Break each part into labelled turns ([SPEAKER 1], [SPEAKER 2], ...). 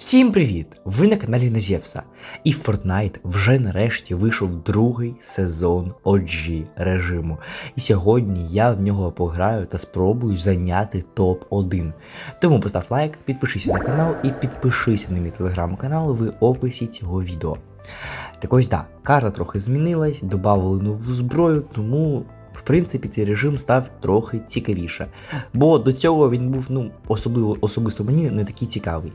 [SPEAKER 1] Всім привіт! Ви на каналі Назєвса. І в Fortnite вже нарешті вийшов другий сезон OG режиму. І сьогодні я в нього пограю та спробую зайняти топ-1. Тому постав лайк, підпишися на канал і підпишися на мій телеграм-канал в описі цього відео. Так ось да, карта трохи змінилась, додали нову зброю, тому. В принципі, цей режим став трохи цікавіше, бо до цього він був ну особливо особисто мені не такий цікавий.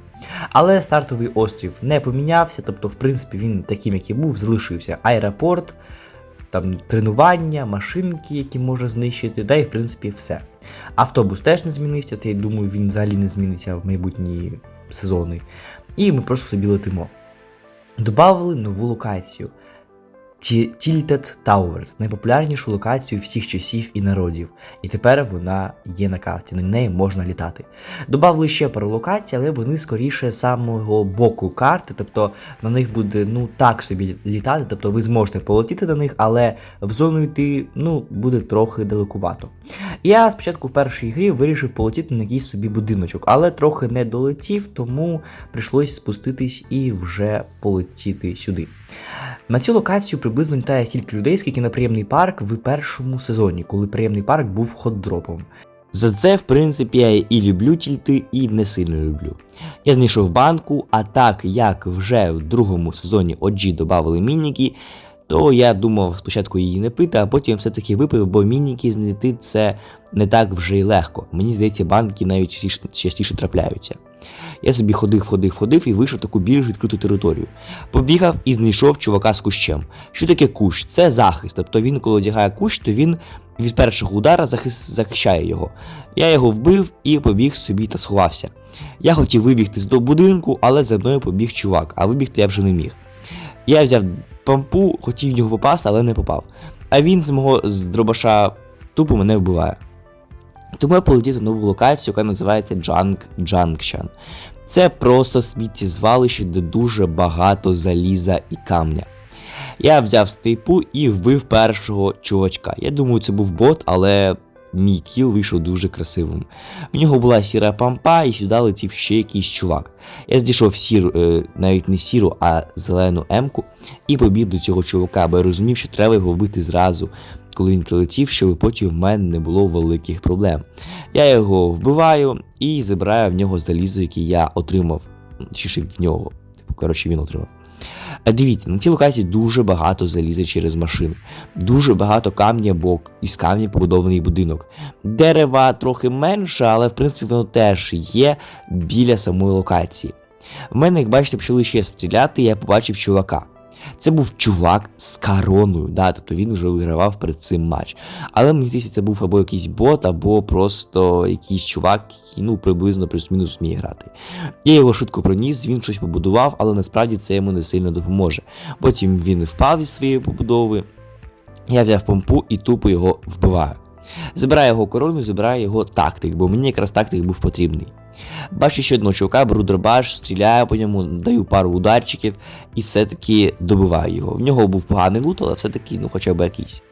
[SPEAKER 1] Але стартовий острів не помінявся, тобто, в принципі, він таким, як і був, залишився. Аеропорт, там тренування, машинки, які можна знищити, да і в принципі все. Автобус теж не змінився, та я думаю, він взагалі не зміниться в майбутні сезони. І ми просто собі летимо. Добавили нову локацію. Tilted Towers найпопулярнішу локацію всіх часів і народів, і тепер вона є на карті, на неї можна літати. Добавили ще пару локацій, але вони скоріше з самого боку карти, тобто на них буде ну так собі літати, тобто ви зможете полетіти до них, але в зону йти ну, буде трохи далекувато. Я спочатку в першій грі вирішив полетіти на якийсь собі будиночок, але трохи не долетів, тому прийшлось спуститись і вже полетіти сюди. На цю локацію приблизно літає стільки людей, скільки на приємний парк в першому сезоні, коли приємний парк був хот-дропом. За це, в принципі, я і люблю тільти, і не сильно люблю. Я знайшов банку, а так як вже в другому сезоні OG додали мініки, то я думав спочатку її не пити, а потім все-таки випив, бо мініки знайти це не так вже й легко. Мені здається, банки навіть частіше, трапляються. Я собі ходив, ходив, ходив і вийшов таку більш відкриту територію. Побігав і знайшов чувака з кущем. Що таке кущ? Це захист. Тобто він, коли одягає кущ, то він від першого удара захис... захищає його. Я його вбив і побіг собі та сховався. Я хотів вибігти з до будинку, але за мною побіг чувак, а вибігти я вже не міг. Я взяв пампу, хотів в нього попасти, але не попав. А він з мого з дробаша тупо мене вбиває. Тому я полетів на нову локацію, яка називається Junk Junction. Це просто сміттєзвалище, де дуже багато заліза і камня. Я взяв стейпу і вбив першого чувачка. Я думаю, це був бот, але мій кіл вийшов дуже красивим. В нього була сіра пампа, і сюди летів ще якийсь чувак. Я здійшов сіру, е, навіть не сіру, а зелену емку і побіг до цього чувака, бо я розумів, що треба його вбити зразу, коли він прилетів, щоб потім в мене не було великих проблем. Я його вбиваю і забираю в нього залізо, яке я отримав. Чи в нього. Типу, коротше, він отримав. А дивіться, на цій локації дуже багато заліза через машини, дуже багато камня, бо із камня побудований будинок. Дерева трохи менше, але в принципі воно теж є біля самої локації. В мене, як бачите, почали ще стріляти, я побачив чувака. Це був чувак з короною, да, тобто він вже вигравав перед цим матч. Але мені здається, це був або якийсь бот, або просто якийсь чувак, який ну, приблизно плюс-мінус вміє грати. Я його швидко проніс, він щось побудував, але насправді це йому не сильно допоможе. Потім він впав із своєї побудови. Я взяв помпу і тупо його вбиваю. Забираю його корону, забираю його тактик, бо мені якраз тактик був потрібний. Бачу ще одного чувака, беру дробаш, стріляю по ньому, даю пару ударчиків і все-таки добиваю його. В нього був поганий лут, але все-таки, ну хоча б якийсь.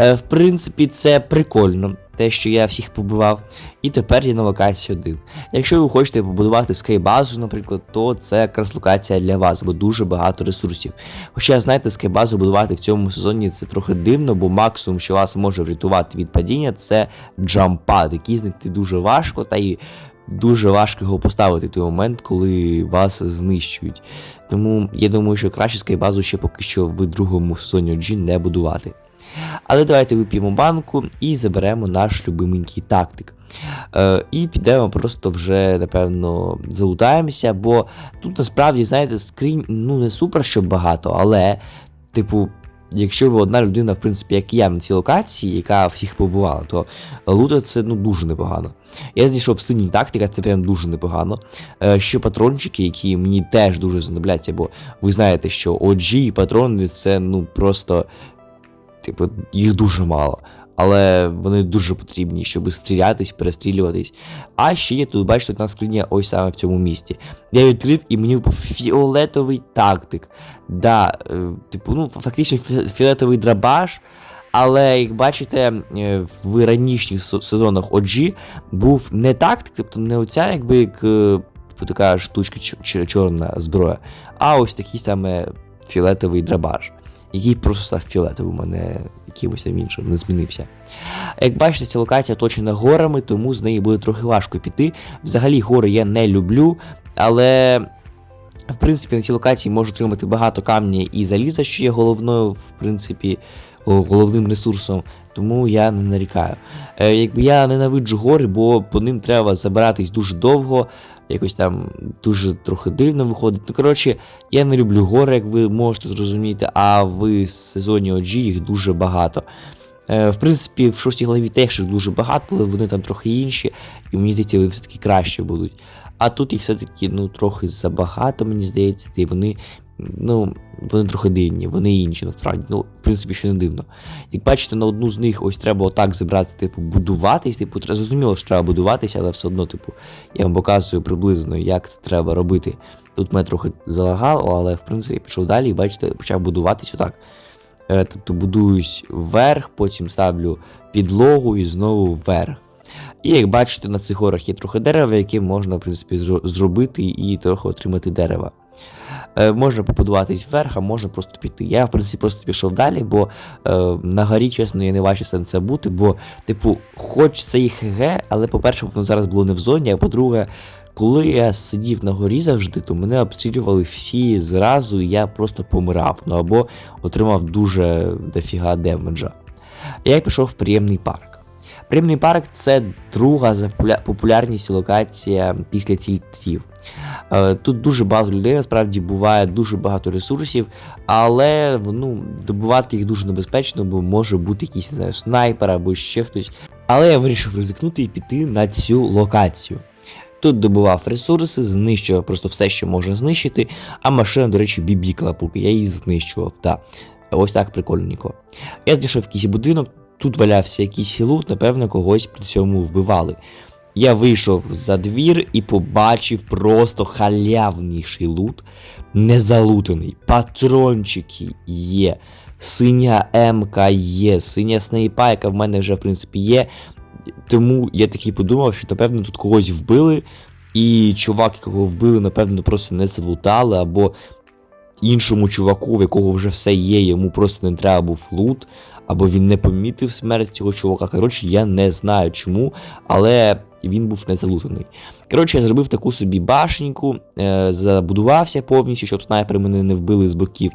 [SPEAKER 1] Е, в принципі, це прикольно, те, що я всіх побивав. І тепер я на локації один. Якщо ви хочете побудувати скайбазу, наприклад, то це якраз локація для вас, бо дуже багато ресурсів. Хоча, знаєте, скайбазу будувати в цьому сезоні це трохи дивно, бо максимум, що вас може врятувати від падіння, це джампад, який знайти дуже важко, та і дуже важко його поставити в той момент, коли вас знищують. Тому я думаю, що краще скайбазу ще поки що в другому сезоні OG не будувати. Але давайте вип'ємо банку і заберемо наш любименький тактик. Е, І підемо просто вже, напевно, залутаємося, бо тут насправді, знаєте, скрінь ну не супер, що багато, але, типу, якщо ви одна людина, в принципі, як я на цій локації, яка всіх побувала, то лута це ну, дуже непогано. Я знайшов синій тактика, це прям дуже непогано. Е, Ще патрончики, які мені теж дуже знадобляться, бо ви знаєте, що OG і патрони це ну просто. Типу, їх дуже мало. Але вони дуже потрібні, щоб стрілятись, перестрілюватись. А ще є тут, бачите, одна скриня ось саме в цьому місці. Я відкрив і мені випав фіолетовий тактик. Да, е, типу, ну, фактично фіолетовий драбаш. Але, як бачите, е, в ранішніх сезонах OG був не тактик, тобто не оця, якби як е, типу така штучка чорна зброя, а ось такий саме фіолетовий драбаж, який просто став фіолетовим, у мене якимось там іншим не змінився. Як бачите, ця локація оточена горами, тому з неї буде трохи важко піти. Взагалі гори я не люблю, але. В принципі, на цій локації можу отримати багато камня і заліза, що є головною, в принципі, головним ресурсом, тому я не нарікаю. Е, якби я ненавиджу гори, бо по ним треба забиратись дуже довго, якось там дуже трохи дивно виходить. Ну, коротше, я не люблю гори, як ви можете зрозуміти, а в сезоні OG їх дуже багато. Е, в принципі, в шостій главі теж їх дуже багато, але вони там трохи інші, і мені здається, вони все-таки краще будуть. А тут їх все-таки ну, трохи забагато, мені здається, і вони, ну, вони трохи дивні, вони інші насправді. Ну, в принципі, ще не дивно. Як бачите, на одну з них ось треба отак зібрати, типу, будуватись. Типу, зрозуміло, що треба будуватися, але все одно, типу, я вам показую приблизно, як це треба робити. Тут мене трохи залагало, але в принципі пішов далі і бачите, почав будуватись отак. Е, Тобто будуюсь вверх, потім ставлю підлогу і знову вверх. І як бачите, на цих горах є трохи дерева, які можна, в принципі, зробити і трохи отримати дерева. Е, можна побудуватись вверх, а можна просто піти. Я, в принципі, просто пішов далі, бо е, на горі, чесно, я не бачу сенсу бути, бо, типу, хоч це і ХГ, але, по-перше, воно зараз було не в зоні, а по-друге, коли я сидів на горі завжди, то мене обстрілювали всі зразу, і я просто помирав. Ну або отримав дуже дофіга демеджа. Я пішов в приємний парк. Приємний парк це друга за популярністю локація після тільтів. Е, Тут дуже багато людей, насправді буває дуже багато ресурсів, але ну, добувати їх дуже небезпечно, бо може бути якийсь не знаю, снайпер або ще хтось. Але я вирішив ризикнути і піти на цю локацію. Тут добував ресурси, знищував просто все, що можна знищити, а машина, до речі, бібікла, поки я її знищував. Та. Ось так прикольненько. Я знайшов якийсь будинок, тут валявся якийсь лут, напевно, когось при цьому вбивали. Я вийшов за двір і побачив просто халявніший лут, незалутаний. Патрончики є, синя МК є, синя снайпа, яка в мене вже в принципі є. Тому я такий подумав, що напевно тут когось вбили, і чувак, якого вбили, напевно, просто не залутали, або іншому чуваку, в якого вже все є, йому просто не треба був лут, або він не помітив смерть цього чувака. Коротше, я не знаю чому, але він був не залутаний. Коротше, я зробив таку собі башеньку, е, забудувався повністю, щоб снайпери мене не вбили з боків,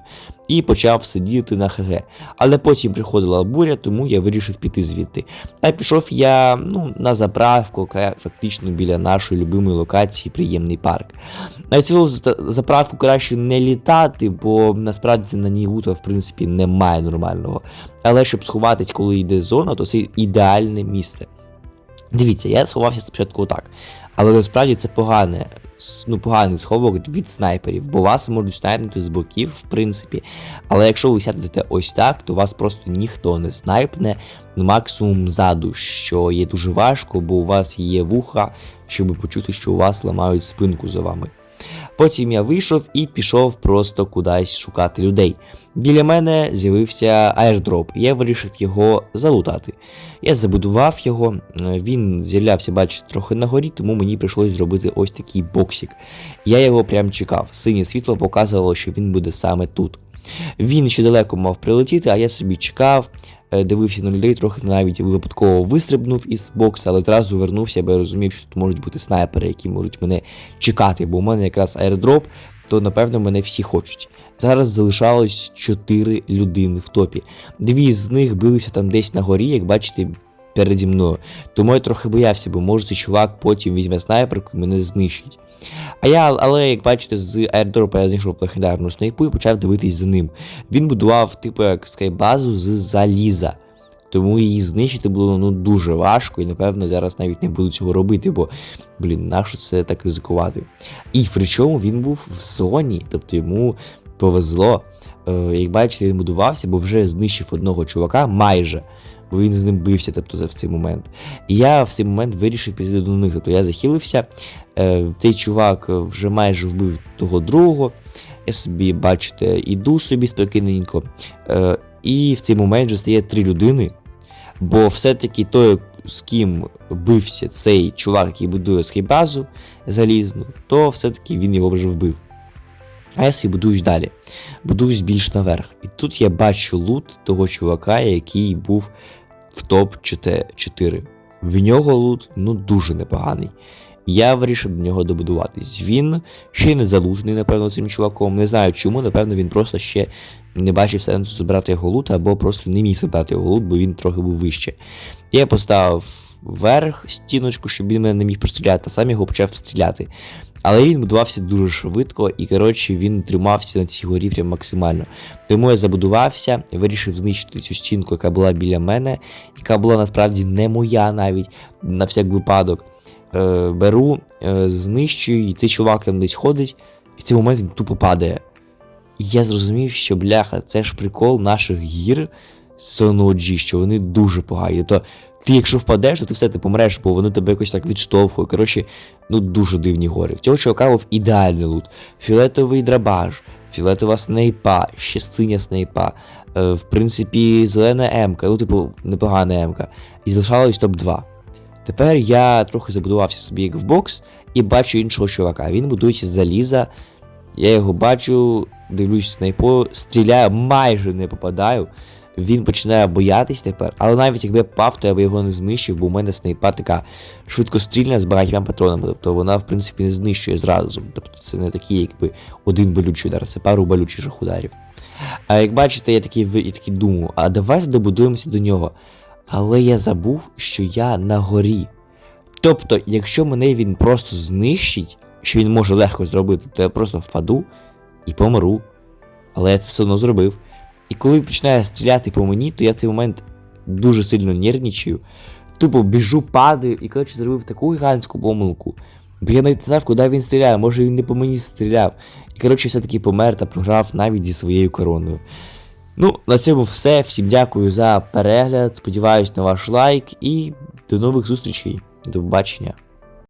[SPEAKER 1] і почав сидіти на ХГ. Але потім приходила буря, тому я вирішив піти звідти. А пішов я ну, на заправку, яка фактично біля нашої любимої локації приємний парк. На цю заправку краще не літати, бо насправді на ній лута, в принципі, немає нормального. Але щоб сховатись, коли йде зона, то це ідеальне місце. Дивіться, я сховався спочатку так. Але насправді це погане, ну, поганий сховок від снайперів, бо вас можуть снайпнути з боків, в принципі. Але якщо ви сядете ось так, то вас просто ніхто не снайпне, максимум ззаду, що є дуже важко, бо у вас є вуха, щоб почути, що у вас ламають спинку за вами. Потім я вийшов і пішов просто кудись шукати людей. Біля мене з'явився аердроп, я вирішив його залутати. Я забудував його, він з'являвся, бачите, трохи на горі, тому мені прийшлось зробити ось такий боксик. Я його прям чекав. Синє світло показувало, що він буде саме тут. Він ще далеко мав прилетіти, а я собі чекав, е, дивився на людей, трохи навіть випадково вистрибнув із бокса, але зразу вернувся, бо я розумів, що тут можуть бути снайпери, які можуть мене чекати, бо у мене якраз аеродроп, то напевно мене всі хочуть. Зараз залишалось 4 людини в топі. Дві з них билися там десь на горі, як бачите, переді мною. Тому я трохи боявся, бо може цей чувак потім візьме снайперку і мене знищить. А я, але як бачите, з аеродропа я знайшов легендарну снайпу і почав дивитись за ним. Він будував, типу, як скайбазу з заліза. Тому її знищити було ну дуже важко, і напевно зараз навіть не буду цього робити, бо блін, нащо це так ризикувати? І причому він був в зоні, тобто йому повезло. Е, як бачите, він будувався, бо вже знищив одного чувака майже, бо він з ним бився тобто, в цей момент. І я в цей момент вирішив піти до них. Тобто я захилився. Е, цей чувак вже майже вбив того другого. Я собі, бачите, іду собі спокійненько. Е, і в цей момент вже стає три людини. Бо все-таки той з ким бився цей чувак, який будує скейбазу залізну, то все-таки він його вже вбив. А я собі будуюсь далі. Будуюсь більш наверх. І тут я бачу лут того чувака, який був в топ-4. В нього лут ну дуже непоганий. Я вирішив до нього добудуватись. Він ще не залутаний, напевно, цим чуваком. Не знаю чому, напевно, він просто ще не бачив сенсу забрати його лут, або просто не міг забрати його лут, бо він трохи був вище. Я поставив вверх стіночку, щоб він мене не міг простріляти, а сам його почав стріляти. Але він будувався дуже швидко, і коротше він тримався на цій горі прям максимально. Тому я забудувався, вирішив знищити цю стінку, яка була біля мене, яка була насправді не моя навіть на всяк випадок. Е, беру, е, знищую, і цей чувак там десь ходить, і в цей момент він тупо падає. І я зрозумів, що бляха, це ж прикол наших гір з OG, що вони дуже погані. То ти, якщо впадеш, то ти все ти помреш, бо вони тебе якось так відштовхують. Коротше, ну дуже дивні гори. В цього чувака був ідеальний лут. Фіолетовий драбаж, фіолетова снейпа, ще синя снейпа. Е, в принципі, зелена емка, ну, типу, непогана емка. І залишалось топ-2. Тепер я трохи забудувався собі як в бокс і бачу іншого чувака. Він будується з заліза. Я його бачу, дивлюсь снайпо, стріляю, майже не попадаю. Він починає боятись тепер, але навіть якби я пав, то я би його не знищив, бо у мене снайпа така швидкострільна з багатьма патронами. Тобто вона, в принципі, не знищує зразу. Тобто це не такий, якби один болючий удар, це пару болючих ударів. А як бачите, я такий, я такий думаю, а давайте добудуємося до нього. Але я забув, що я на горі. Тобто, якщо мене він просто знищить, що він може легко зробити, то я просто впаду і помру. Але я це все одно зробив. І коли починає стріляти по мені, то я в цей момент дуже сильно нервничаю. Тупо біжу, падаю і коротше зробив таку гігантську помилку. Бо я навіть не знав, куди він стріляє, може він не по мені стріляв. І коротше все-таки помер та програв навіть зі своєю короною. Ну, на цьому все. Всім дякую за перегляд. Сподіваюсь на ваш лайк і до нових зустрічей. До побачення.